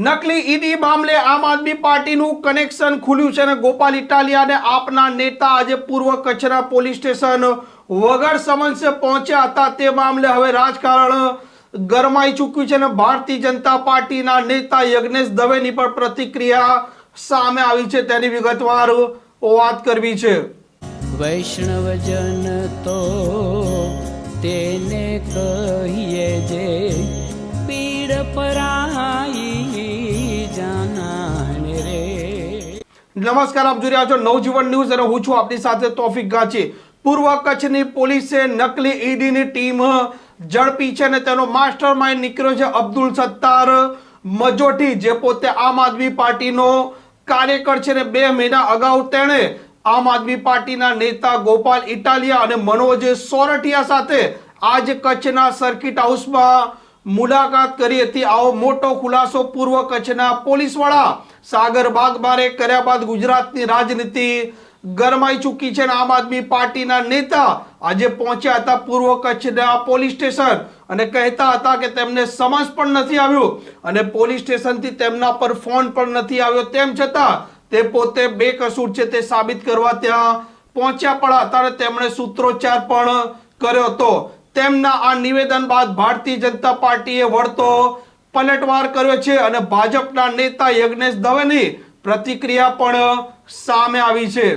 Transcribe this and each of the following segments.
નકલી ઈડી મામલે આમ આદમી પાર્ટીનું કનેક્શન ખુલ્યું છે અને ગોપાલ ઇટાલિયાને આપના નેતા આજે પૂર્વ કચ્છના પોલીસ સ્ટેશન વગર સમન્સે પહોંચ્યા હતા. તે મામલે હવે રાજકારણ ગરમાઈ ચૂક્યું છે અને ભારતીય જનતા પાર્ટીના નેતા યજ્ઞેશ દવેની પણ પ્રતિક્રિયા સામે આવી છે. તેની વિગતવાર વાત કરવી છે. વૈષ્ણવજન તો તેને કહીએ જે નમસ્કાર, આપ જોઈ રહ્યા છો નવજીવન ન્યૂઝ અને હું છું આપની સાથે તોફિક ગાંચી. પૂર્વ કચ્છની પોલીસે નકલી ઈડીની ટીમ ઝડપી છે અને તેનો માસ્ટર માઇન્ડ નીકળ્યો છે અબ્દુલ સત્તાર મજોઠી, જે પોતે આમ આદમી પાર્ટીનો કાર્યકર છે અને બે મહિના અગાઉ તેણે આમ આદમી પાર્ટીના નેતા ગોપાલ ઇટાલિયા અને મનોજ સોરઠિયા સાથે આજ કચ્છના સર્કિટ હાઉસમાં મુલાકાત કરી હતી. આવો મોટો ખુલાસો પૂર્વ કચ્છના પોલીસ વડા સાગર બાગમારે કર્યા બાદ ગુજરાતની રાજનીતિ ગરમાઈ ચૂકી છે અને આમ આદમી પાર્ટીના નેતા આજે પહોંચ્યા હતા પૂર્વ કચ્છના પોલીસ સ્ટેશન અને કહેતા હતા કે તેમને સમજ પણ નથી આવ્યો અને પોલીસ સ્ટેશનથી તેમના પર ફોન પણ નથી આવ્યો. તેમ છતાં તે પોતે બેકસૂર છે તે સાબિત કરવા ત્યાં પહોંચ્યા પણ હતા અને તેમણે સૂત્રોચ્ચાર પણ કર્યો હતો. તેમના આ નિવેદન બાદ ભારતીય જનતા પાર્ટીએ વળતો પલટવાર કર્યો છે અને ભાજપના નેતા યજ્ઞેશ દવેની પ્રતિક્રિયા પણ સામે આવી છે.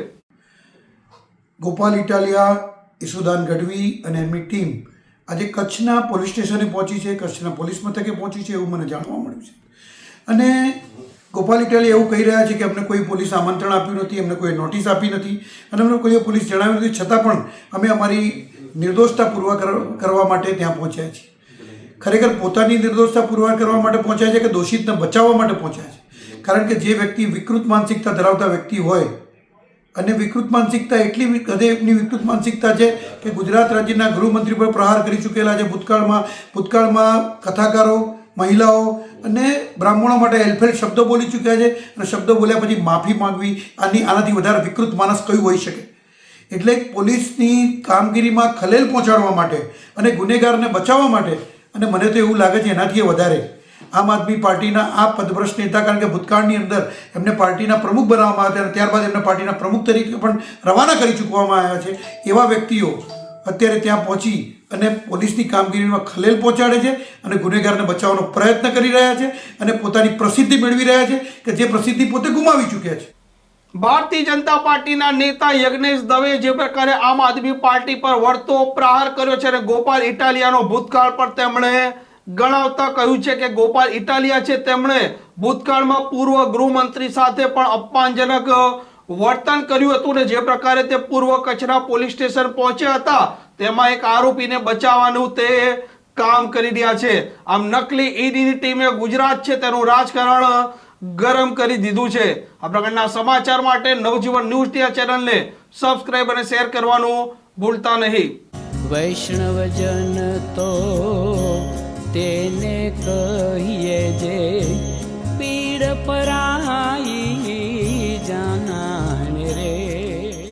ગોપાલ ઇટાલિયા ઈસુદાન ગઢવી અને એમની ટીમ આજે કચ્છના પોલીસ સ્ટેશને પહોંચી છે. કચ્છના પોલીસ મથકે પહોંચી છે એવું મને જાણવા મળ્યું છે. અને ગોપાલ ઇટાલી એવું કહી રહ્યા છે કે અમને કોઈ પોલીસ આમંત્રણ આપ્યું નથી, અમને કોઈ નોટિસ આપી નથી અને અમને કોઈ પોલીસ જણાવ્યું નથી. છતાં પણ અમે અમારી નિર્દોષતા પૂર્વા કર- કરવા માટે ત્યાં પહોંચ્યા છે. ખરેખર પોતાની નિર્દોષતા પુરવાર કરવા માટે પહોંચ્યા છે કે દોષિતને બચાવવા માટે પહોંચ્યા છે? કારણ કે જે વ્યક્તિ વિકૃત માનસિકતા ધરાવતા વ્યક્તિ હોય, અને વિકૃત માનસિકતા એટલી હદે એમની વિકૃત માનસિકતા છે કે ગુજરાત રાજ્યના ગૃહમંત્રી પર પ્રહાર કરી ચૂકેલા છે ભૂતકાળમાં ભૂતકાળમાં કથાકારો, મહિલાઓ અને બ્રાહ્મણો માટે હેલ્પફેલ શબ્દો બોલી ચૂક્યા છે અને શબ્દો બોલ્યા પછી માફી માંગવી, આની, આનાથી વધારે વિકૃત માણસ કયું હોઈ શકે? એટલે પોલીસની કામગીરીમાં ખલેલ પહોંચાડવા માટે અને ગુનેગારને બચાવવા માટે. અને મને તો એવું લાગે છે એનાથી વધારે. આમ આદમી પાર્ટીના આ પદભ્રષ્ટ નેતા, કારણ કે ભૂતકાળની અંદર એમને પાર્ટીના પ્રમુખ બનાવવામાં આવ્યા અને ત્યારબાદ એમને પાર્ટીના પ્રમુખ તરીકે પણ રવાના કરી ચૂકવામાં આવ્યા છે. એવા વ્યક્તિઓ અત્યારે ત્યાં પહોંચી અને પોલીસની કામગીરીમાં ખલેલ પહોંચાડે છે અને ગુનેગારને બચાવવાનો પ્રયત્ન કરી રહ્યા છે અને પોતાની પ્રસિદ્ધિ મેળવી રહ્યા છે કે જે પ્રસિદ્ધિ પોતે ગુમાવી ચૂક્યા છે. ભારતીય જનતા પાર્ટીના નેતા યજ્ઞેશ દવે જે પ્રકારે આમ આદમી પાર્ટી પર વળતો પ્રહાર કર્યો છે અને ગોપાલ ઇટાલિયાનો ભૂતકાળ પર તેમણે ગણાવતા કહ્યું છે કે ગોપાલ ઇટાલિયા છે તેમણે ભૂતકાળમાં પૂર્વ ગૃહમંત્રી સાથે પણ અપમાનજનક વર્તન કર્યું હતું ને જે પ્રકારે તે પૂર્વ કચ્છના પોલીસ સ્ટેશન પહોંચ્યા હતા, તેમાં એક આરોપીને બચાવવાનું તે કામ કરી રહ્યા છે. આમ નકલી ઈડીની ટીમે ગુજરાત છે તેનું રાજકારણ ગરમ કરી દીધું છે. આ પ્રકારના સમાચાર માટે નવજીવન ન્યૂઝ ટી ચેનલને સબસ્ક્રાઇબ અને શેર કરવાનું ભૂલતા નહીં. વૈષ્ણવજન તો તેને કહીએ જે